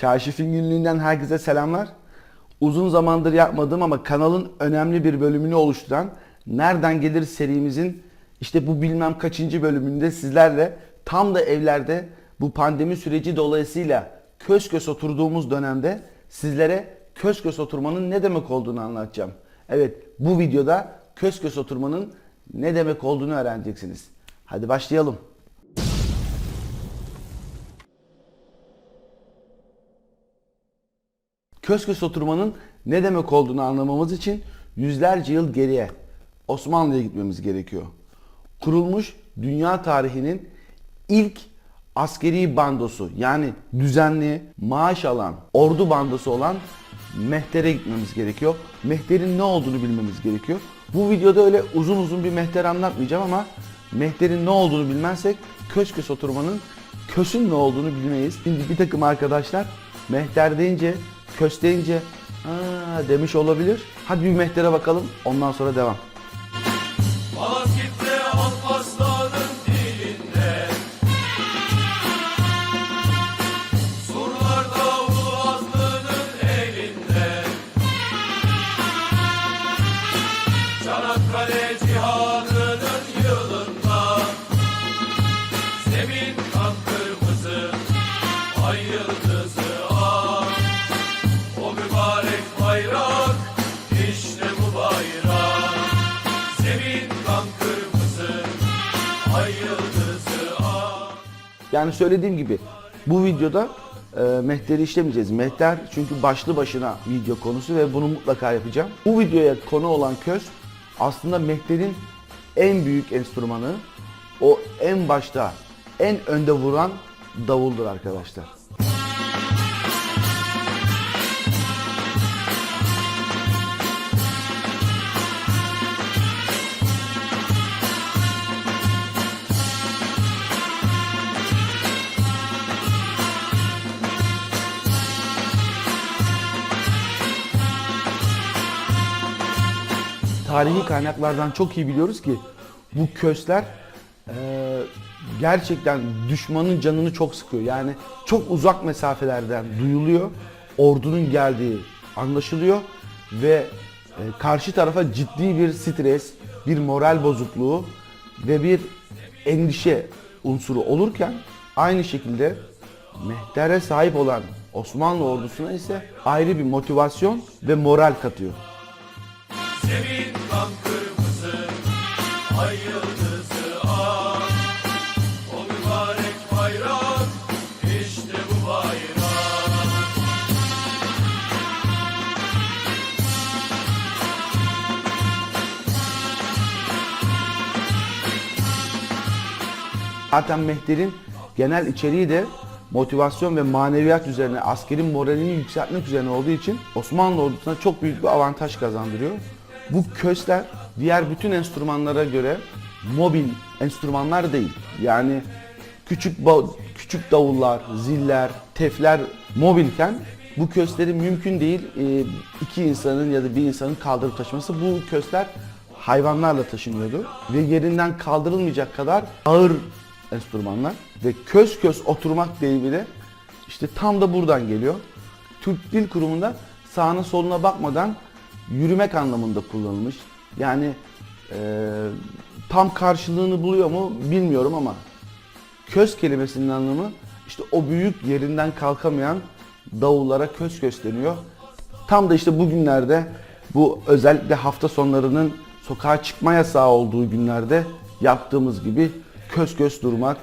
Kaşif'in günlüğünden herkese selamlar. Uzun zamandır yapmadığım ama kanalın önemli bir bölümünü oluşturan Nereden Gelir serimizin işte bu bilmem kaçıncı bölümünde sizlerle tam da evlerde bu pandemi süreci dolayısıyla kös kös oturduğumuz dönemde sizlere kös kös oturmanın ne demek olduğunu anlatacağım. Evet bu videoda kös kös oturmanın ne demek olduğunu öğreneceksiniz. Hadi başlayalım. Kös kös oturmanın ne demek olduğunu anlamamız için yüzlerce yıl geriye Osmanlı'ya gitmemiz gerekiyor. Kurulmuş dünya tarihinin ilk askeri bandosu yani düzenli maaş alan ordu bandosu olan Mehter'e gitmemiz gerekiyor. Mehter'in ne olduğunu bilmemiz gerekiyor. Bu videoda öyle uzun uzun bir Mehter anlatmayacağım ama Mehter'in ne olduğunu bilmezsek kös kös oturmanın kösün ne olduğunu bilmeyiz. Şimdi bir takım arkadaşlar Mehter deyince kös deyince "Aa" demiş olabilir. Hadi bir Mehter'e bakalım ondan sonra devam. Çanakkale cihanının Yani söylediğim gibi bu videoda e, Mehter'i işlemeyeceğiz. Mehter çünkü başlı başına video konusu ve bunu mutlaka yapacağım. Bu videoya konu olan köz aslında Mehter'in en büyük enstrümanı. O en başta en önde vuran davuldur arkadaşlar. Tarihi kaynaklardan çok iyi biliyoruz ki bu kösler e, gerçekten düşmanın canını çok sıkıyor. Yani çok uzak mesafelerden duyuluyor. Ordunun geldiği anlaşılıyor ve e, karşı tarafa ciddi bir stres, bir moral bozukluğu ve bir endişe unsuru olurken aynı şekilde mehtere sahip olan Osmanlı ordusuna ise ayrı bir motivasyon ve moral katıyor. Zemin kan kırmızı, ay yıldızı. O mübarek bayrak, işte bu bayrak. Zaten Mehter'in genel içeriği de motivasyon ve maneviyat üzerine, askerin moralini yükseltmek üzerine olduğu için Osmanlı ordusuna çok büyük bir avantaj kazandırıyor. Bu kösler diğer bütün enstrümanlara göre mobil enstrümanlar değil. Yani küçük küçük davullar, ziller, tefler mobilken bu köslerin mümkün değil e, iki insanın ya da bir insanın kaldırıp taşıması. Bu kösler hayvanlarla taşınıyordu ve yerinden kaldırılmayacak kadar ağır enstrümanlar ve kös kös oturmak deyimi de işte tam da buradan geliyor. Türk Dil Kurumu'nda sağına soluna bakmadan yürümek anlamında kullanılmış. Yani e, tam karşılığını buluyor mu bilmiyorum ama kös kelimesinin anlamı işte o büyük yerinden kalkamayan davullara kös deniyor. Tam da işte bugünlerde bu özellikle hafta sonlarının sokağa çıkma yasağı olduğu günlerde yaptığımız gibi kös kös durmak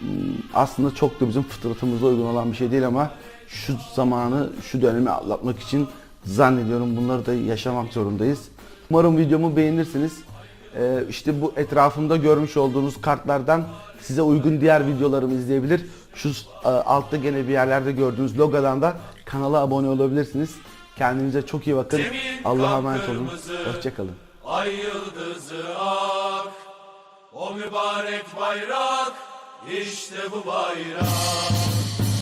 hmm, aslında çok da bizim fıtratımıza uygun olan bir şey değil ama şu zamanı, şu dönemi atlatmak için zannediyorum bunları da yaşamak zorundayız. Umarım videomu beğenirsiniz. Ee, işte bu etrafımda görmüş olduğunuz kartlardan size uygun diğer videolarımı izleyebilir. Şu e, altta gene bir yerlerde gördüğünüz logodan da kanala abone olabilirsiniz. Kendinize çok iyi bakın. Allah'a emanet olun. Hoşçakalın. Ay yıldızı ak. O mübarek bayrak, işte bu bayrak.